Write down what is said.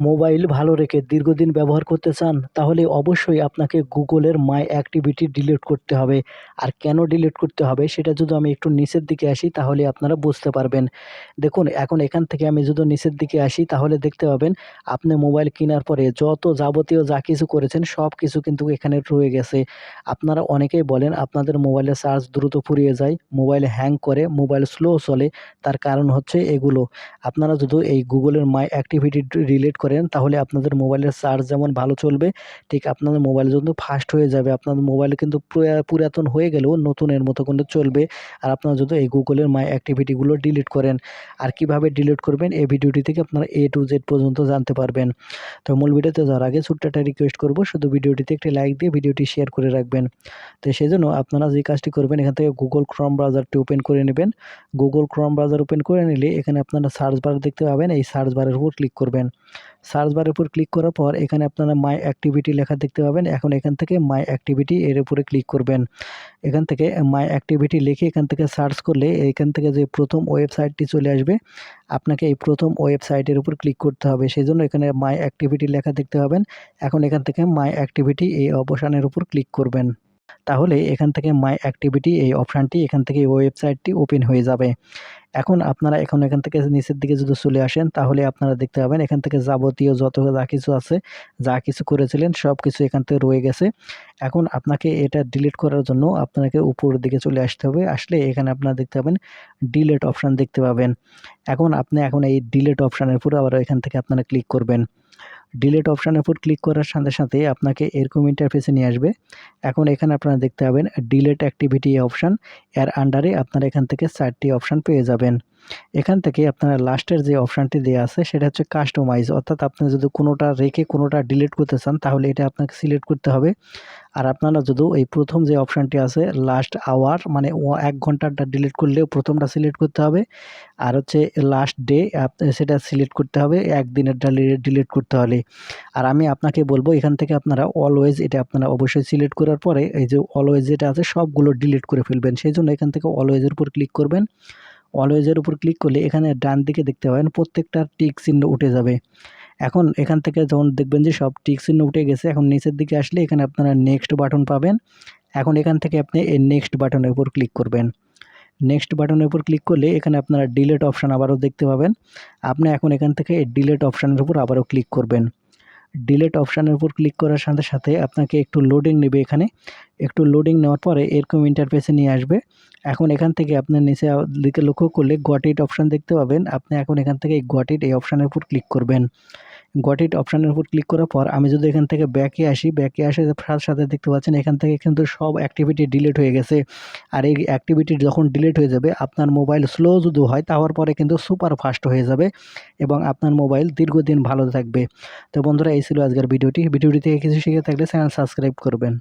Mobile ভালো রেখে দীর্ঘদিন ব্যবহার করতে চান, তাহলে অবশ্যই আপনাকে গুগলের মাই অ্যাক্টিভিটি ডিলিট করতে হবে। আর কেন ডিলিট করতে হবে সেটা যদি আমি একটু নিচের দিকে আসি, তাহলে আপনারা বুঝতে পারবেন। দেখুন, এখন এখান থেকে আমি যদি নিচের দিকে আসি, তাহলে দেখতে পাবেন, আপনি মোবাইল কেনার পরে যত যাবতীয় যা কিছু করেছেন, সব কিছু কিন্তু এখানে রয়ে গেছে। আপনারা অনেকেই বলেন, আপনাদের মোবাইলের চার্জ দ্রুত ফুরিয়ে যায়, মোবাইল হ্যাং করে, মোবাইল স্লো চলে, তার কারণ হচ্ছে এগুলো। আপনারা যদি এই গুগলের মাই অ্যাক্টিভিটি রিলেট করেন, তাহলে আপনাদের মোবাইলের চার্জ যেমন ভালো চলবে, ঠিক আপনাদের মোবাইল কিন্তু ফাস্ট হয়ে যাবে। আপনাদের মোবাইল কিন্তু পুরাতন হয়ে গেলেও নতুনের মতো কিন্তু চলবে। আর আপনারা যদি এই গুগলের মাই অ্যাক্টিভিটিগুলো ডিলিট করেন, আর কীভাবে ডিলিট করবেন, এই ভিডিওটি থেকে আপনারা এ টু জেড পর্যন্ত জানতে পারবেন। তো মূল ভিডিওতে যাওয়ার আগে ছোট্ট একটা রিকোয়েস্ট করব, শুধু ভিডিওটিতে একটি লাইক দিয়ে ভিডিওটি শেয়ার করে রাখবেন। তো সেই জন্য আপনারা যে কাজটি করবেন, এখান থেকে গুগল ক্রম ব্রাউজারটি ওপেন করে নেবেন। গুগল ক্রম ব্রাউজার ওপেন করে নিলে এখানে আপনারা সার্চ বার দেখতে পাবেন, এই সার্চ বারের উপর ক্লিক করবেন। সার্চ বারের উপর ক্লিক করার পর এখানে আপনারা মাই অ্যাক্টিভিটি লেখা দেখতে পাবেন। এখন এখান থেকে মাই অ্যাক্টিভিটি এর উপরে ক্লিক করবেন। এখান থেকে মাই অ্যাক্টিভিটি লিখে এখান থেকে সার্চ করলে এখান থেকে যে প্রথম ওয়েবসাইটটি চলে আসবে, আপনাকে এই প্রথম ওয়েবসাইটের উপর ক্লিক করতে হবে। সেই জন্য এখানে মাই অ্যাক্টিভিটি লেখা দেখতে পাবেন। এখন এখান থেকে মাই অ্যাক্টিভিটি এই অবসানের উপর ক্লিক করবেন। তাহলে এখান থেকে মাই অ্যাক্টিভিটি এই অপশানটি এখান থেকে ওয়েবসাইটটি ওপেন হয়ে যাবে। এখন আপনারা এখন এখান থেকে নিচের দিকে যদি চলে আসেন, তাহলে আপনারা দেখতে পাবেন এখান থেকে যাবতীয় যত যা কিছু আছে, যা কিছু করেছিলেন সব কিছু এখান থেকে রয়ে গেছে। এখন আপনাকে এটা ডিলিট করার জন্য আপনাকে উপরের দিকে চলে আসতে হবে। আসলে এখানে আপনারা দেখতে পাবেন ডিলেট অপশান দেখতে পাবেন। এখন আপনি এখন এই ডিলেট অপশানের উপরে আবার এখান থেকে আপনারা ক্লিক করবেন। ডিলেট অপশানের উপর ক্লিক করার সাথে সাথে আপনাকে এরকম ইন্টারফেসে নিয়ে আসবে। এখন এখানে আপনারা দেখতে পাবেন ডিলেট অ্যাক্টিভিটি অপশান এর আন্ডারে আপনারা এখান থেকে চারটি অপশান পেয়ে যাবেন। এখান থেকে আপনারা লাস্টের যে অপশানটি দেওয়া আছে, সেটা হচ্ছে কাস্টমাইজ অর্থাৎ আপনি যদি কোনোটা রেখে কোনোটা ডিলিট করতে চান, তাহলে এটা আপনাকে সিলেক্ট করতে হবে। আর আপনারা যদি এই প্রথম যে অপশানটি আছে লাস্ট আওয়ার মানে এক ঘন্টাটা ডিলিট করলেও প্রথমটা সিলেক্ট করতে হবে। আর হচ্ছে লাস্ট ডে সেটা সিলেক্ট করতে হবে একদিনের ডিলিট করতে হলে। আর আমি আপনাকে বলব, এখান থেকে আপনারা অলওয়েজ এটা আপনারা অবশ্যই সিলেক্ট করার পরে, এই যে অলওয়েজ যেটা আছে, সবগুলো ডিলিট করে ফেলবেন। সেই জন্য এখান থেকে অলওয়েজের উপর ক্লিক করবেন। অলওয়েজের উপর ক্লিক করলে এখানে ডান দিকে দেখতে পাবেন প্রত্যেকটা টিক চিহ্ন উঠে যাবে। এখন এখান থেকে যখন দেখবেন যে সব টিক চিহ্ন উঠে গেছে, এখন নিচের দিকে আসলে এখানে আপনারা নেক্সট বাটন পাবেন। এখন এখান থেকে আপনি এই নেক্সট বাটনের উপর ক্লিক করবেন। নেক্সট বাটনের উপর ক্লিক করলে এখানে আপনারা ডিলেট অপশান আবারও দেখতে পাবেন। আপনি এখন এখান থেকে এই ডিলেট অপশানের উপর আবারও ক্লিক করবেন। ডিলেট অপশানের উপর ক্লিক করার সাথে সাথে আপনাকে একটু লোডিং নেবে এখানে। একটু লোডিং নেওয়ার পরে এরকম ইন্টারফেসে নিয়ে আসবে। এখন এখান থেকে আপনার নিচে দিকে লক্ষ্য করলে গট ইট অপশান দেখতে পাবেন। আপনি এখন এখান থেকে ইট এই অপশানের উপর ক্লিক করবেন। গট ইট অপশানের উপর ক্লিক করার পর আমি যদি এখান থেকে ব্যাকে আসি ব্যাকে আসে সাথে সাথে দেখতে পাচ্ছেন এখান থেকে কিন্তু সব অ্যাক্টিভিটি ডিলিট হয়ে গেছে। আর এই অ্যাক্টিভিটি যখন ডিলিট হয়ে যাবে, আপনার মোবাইল স্লো যদি হয় তাওয়ার পরে কিন্তু সুপার ফাস্ট হয়ে যাবে এবং আপনার মোবাইল দীর্ঘদিন ভালো থাকবে। তো বন্ধুরা, এই ছিল আজকের ভিডিওটি। ভিডিওটি থেকে কিছু শিখে থাকলে চ্যানেল সাবস্ক্রাইব করবেন।